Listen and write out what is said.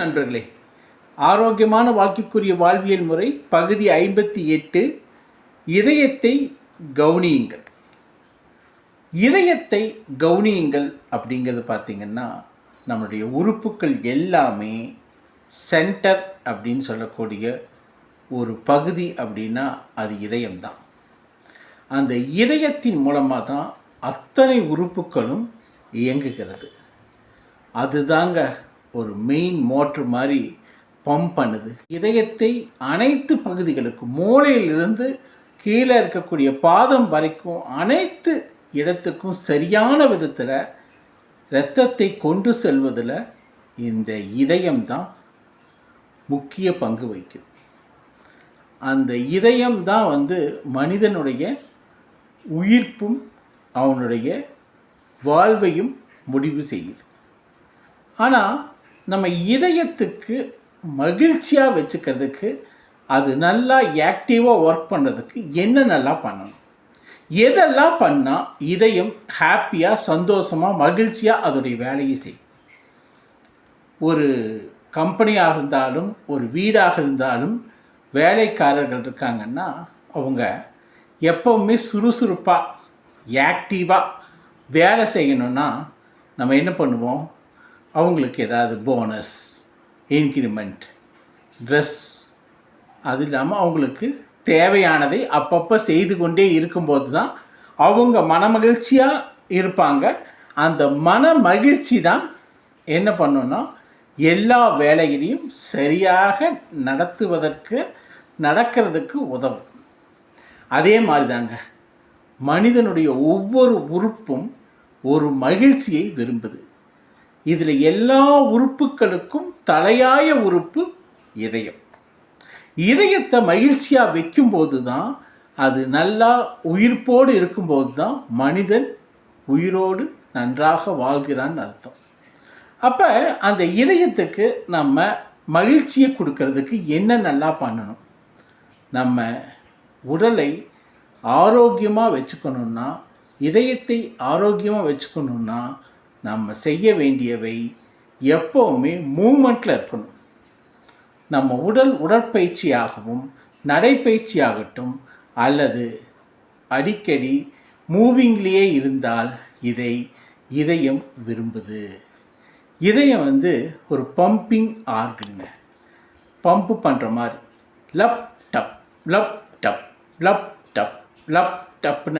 நண்பர்களே ஆரோக்கியமான வாழ்க்கைக்குரிய வாழ்வியல் முறை பகுதி ஐம்பத்தி எட்டு இதயத்தை கவனியுங்கள். இதயத்தை கவனியுங்கள் அப்படிங்கிறது பார்த்திங்கன்னா நம்மளுடைய உறுப்புகள் எல்லாமே சென்டர் அப்படின்னு சொல்லக்கூடிய ஒரு பகுதி அப்படின்னா அது இதயம்தான். அந்த இதயத்தின் மூலமாக தான் அத்தனை உறுப்புகளும் இயங்குகிறது. அதுதாங்க ஒரு மெயின் மோட்ரு மாதிரி பம்ப் பண்ணுது. இதயத்தை அனைத்து பகுதிகளுக்கும் மூளையிலிருந்து கீழே இருக்கக்கூடிய பாதம் வரைக்கும் அனைத்து இடத்துக்கும் சரியான விதத்தில் இரத்தத்தை கொண்டு செல்வதில் இந்த இதயம்தான் முக்கிய பங்கு வகிக்குது. அந்த இதயம் தான் வந்து மனிதனுடைய உயிர்ப்பும் அவனுடைய வாழ்வையும் முடிவு செய்யுது. ஆனால் நம்ம இதயத்துக்கு மகிழ்ச்சியாக வச்சுக்கிறதுக்கு அது நல்லா ஆக்டிவாக ஒர்க் பண்ணுறதுக்கு என்னென்னலாம் பண்ணணும்? எதெல்லாம் பண்ணால் இதயம் ஹாப்பியாக சந்தோஷமாக மகிழ்ச்சியாக அதோடைய வேலையை செய்யும்? ஒரு கம்பெனியாக இருந்தாலும் ஒரு வீடாக இருந்தாலும் வேலைக்காரர்கள் இருக்காங்கன்னா அவங்க எப்போவுமே சுறுசுறுப்பாக ஆக்டிவாக வேலை செய்யணும்னா நம்ம என்ன பண்ணுவோம்? அவங்களுக்கு ஏதாவது போனஸ் இன்க்ரிமெண்ட் ட்ரெஸ் அது இல்லாமல் அவங்களுக்கு தேவையானதை அப்பப்போ செய்து கொண்டே இருக்கும்போது தான் அவங்க மனமகிழ்ச்சியாக இருப்பாங்க. அந்த மன மகிழ்ச்சி தான் என்ன பண்ணுன்னா எல்லா வேலைகளையும் சரியாக நடத்துவதற்கு நடக்கிறதுக்கு உதவும். அதே மாதிரி தாங்க மனிதனுடைய ஒவ்வொரு உறுப்பும் ஒரு மகிழ்ச்சியை விரும்புது. இதில் எல்லா உறுப்புகளுக்கும் தலையாய உறுப்பு இதயம். இதயத்தை மகிழ்ச்சியாக வைக்கும்போது தான் அது நல்லா உயிர்ப்போடு இருக்கும்போது தான் மனிதன் உயிரோடு நன்றாக வாழ்கிறான்னு அர்த்தம். அப்போ அந்த இதயத்துக்கு நம்ம மகிழ்ச்சியை கொடுக்கறதுக்கு என்ன நல்லா பண்ணணும்? நம்ம உடலை ஆரோக்கியமாக வச்சுக்கணுன்னா இதயத்தை ஆரோக்கியமாக வச்சுக்கணுன்னா நம்ம செய்ய வேண்டியவை எப்போவுமே மூமெண்ட்டில் இருக்கணும். நம்ம உடல் உடற்பயிற்சியாகவும் நடைப்பயிற்சியாகட்டும் அல்லது அடிக்கடி மூவிங்லேயே இருந்தால் இதை இதயம் விரும்புது. இதயம் வந்து ஒரு பம்பிங் ஆர்கனுங்க பம்பு பண்ணுற மாதிரி. Lub dub lub dub lub dub lub டப்னு